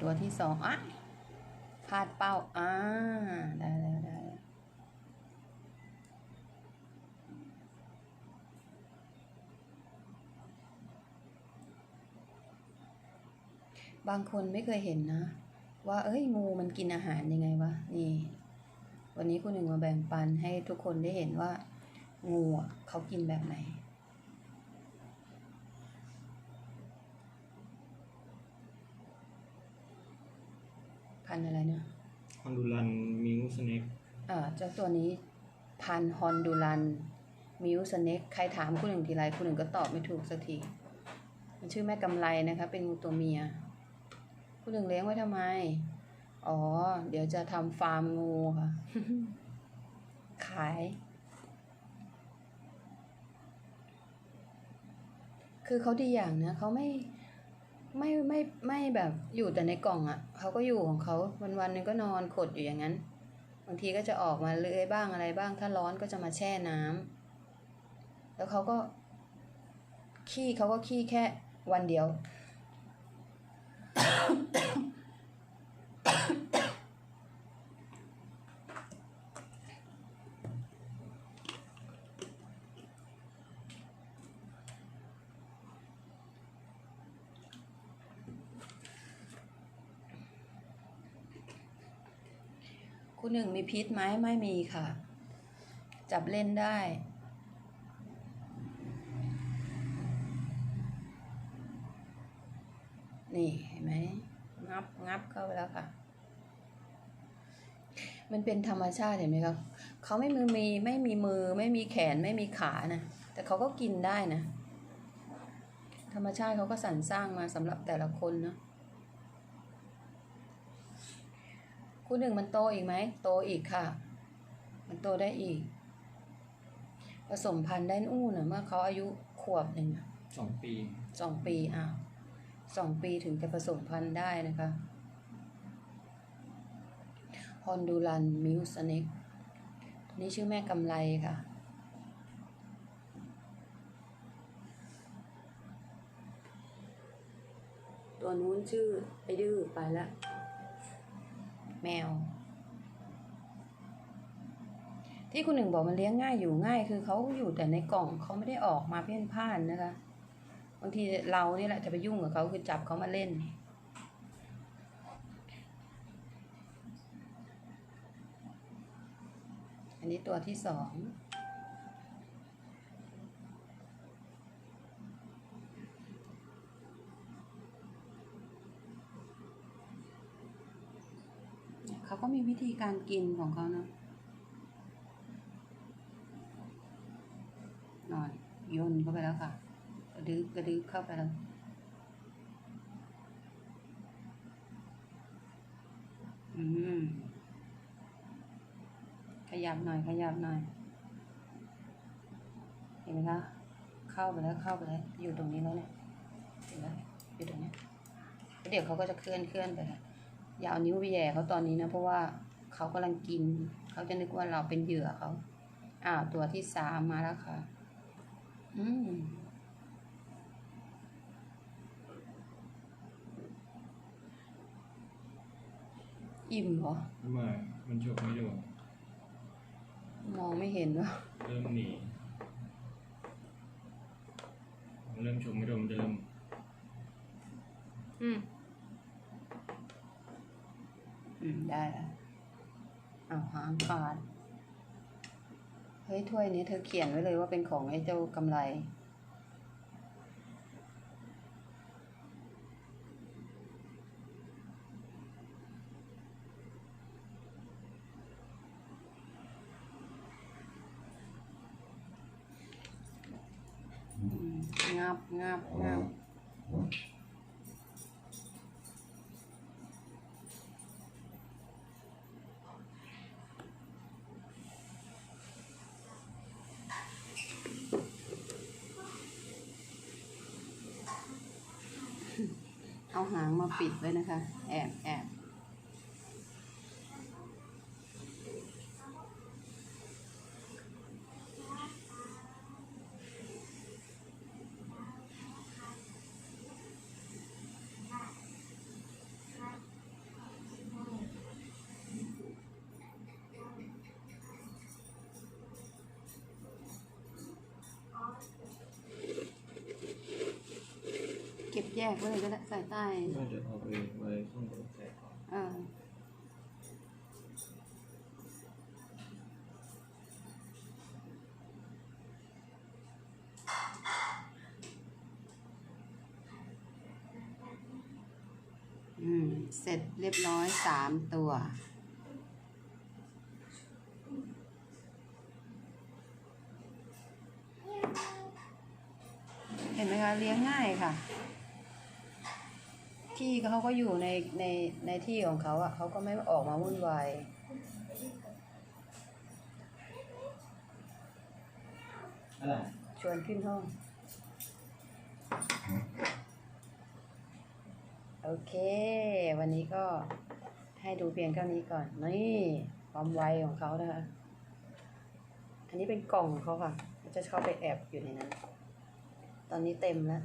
ตัวที่สองอะพลาดเป้าอ่าได้แล้วได้แล้วบางคนไม่เคยเห็นนะ ว่า เอ้ยงูมันกินอาหารยังไงวะนี่ วันนี้คุณหนึ่งมาแบ่งปันให้ทุกคนได้เห็นว่า งูเขากินแบบไหน พันธุ์อะไรเนี่ยคอนดูรันมิวสเน็กเอ่อเจ้าตัวนี้พันธุ์ฮอนดูรันมิวสเน็กใครถามคุณหนึ่งทีไรคุณหนึ่งก็ตอบไม่ถูกสักทีมันชื่อแม่กำไรนะคะ เป็นงูตัวเมีย คุณหนึ่งเลี้ยงไว้ทำไม อ๋อ เดี๋ยวจะทำฟาร์มงูค่ะ ขาย คือเขาดีอย่างนะเขาไม่ ไม่ไม่ไม่แบบอยู่แต่ในกล่องอะ่ะเขาก็อยู่ของเขาวันวันหนึงก็นอนขดอยู่อย่างนั้น บางทีก็จะออกมาเลื้อยบ้างอะไรบ้าง ถ้าร้อนก็จะมาแช่น้ำแล้วเขาก็ขี้เขาก็ขี้แค่วันเดียว คุณหนึ่งมีพิษไหมไม่มีค่ะ จับเล่นได้ นี่เห็นไหมงับงับเข้าไปแล้วค่ะ มันเป็นธรรมชาติเห็นไหมครับเขาไม่มือมีไม่มีมือไม่มีแขนไม่มีขานะ แต่เขาก็กินได้นะ ธรรมชาติเขาก็สรรสร้างมาสำหรับแต่ละคนเนาะ คู่หนึ่งมันโตอีกไหม โตอีกค่ะ มันโตได้อีก ผสมพันธุ์ได้อู้นะเมื่อเขาอายุขวบหนึ่งอะสองปีสองปีอ้าวสองปีถึงจะผสมพันธุ์ได้นะคะฮอนดูรันมิวสเน็กนี่ชื่อแม่กำไรค่ะ ตัวนู้นชื่อไอ้ดื้อไปละ แมว ที่คุณหนึ่งบอกมันเลี้ยงง่ายอยู่ง่าย คือเขาอยู่แต่ในกล่องเขาไม่ได้ออกมาเพ่นพ่านนะคะบางทีเรานี่แหละจะไปยุ่งกับเขาคือจับเขามาเล่นอันนี้ตัวที่สอง เขาก็มีวิธีการกินของเขานาะนอนโยนเข้าไปแล้วค่ะ กระดึ๊บกระดึ๊บเข้าไปแล้วอืมขยับหน่อยขยับหน่อย เห็นไหมคะ เข้าไปแล้วเข้าไปแล้วอยู่ตรงนี้แล้วเนี่ยเห็นไหมอยู่ตรงนี้แล้วเดี๋ยวเขาก็จะเคลื่อนเคลื่อนไปแล้ว อย่าเอานิ้วไปแหย่เขาตอนนี้นะ เพราะว่าเขากำลังกิน เขาจะนึกว่าเราเป็นเหยื่อเขาอ่าวตัวที่สามมาแล้วค่ะ อืมอิ่มเหรอทำไมมันฉกไม่โดนมองไม่เห็นวะเริ่มหนีมันเริ่มฉกไม่โดนมันจะเริ่มอืม อืมได้แล้วเอาหางขาด เฮ้ย ถ้วยนี้เธอเขียนไว้เลยว่าเป็นของไอ้เจ้ากำไรอืมงับงับงับ เอาหางมาปิดไว้นะคะ แอบแอบ ก็บแยกไว้เลยก็ได้ใส่ใต้ น่าจะเอาไปไว้ข้างบนใส่ก่อนเอออืม เสร็จเรียบร้อยสามตัว เห็นไหมคะ เลี้ยงง่ายค่ะ ที่เขาก็อยู่ในในในที่ของเขาอะเขาก็ไม่ออกมาวุ่นวายอะไรชวนขึ้นห้อง โอเค วันนี้ก็ให้ดูเพียงเท่านี้ก่อน นี่ ความไวของเขานะคะ อันนี้เป็นกล่องของเขาค่ะ จะเข้าไปแอบอยู่ในนั้น ตอนนี้เต็มแล้ว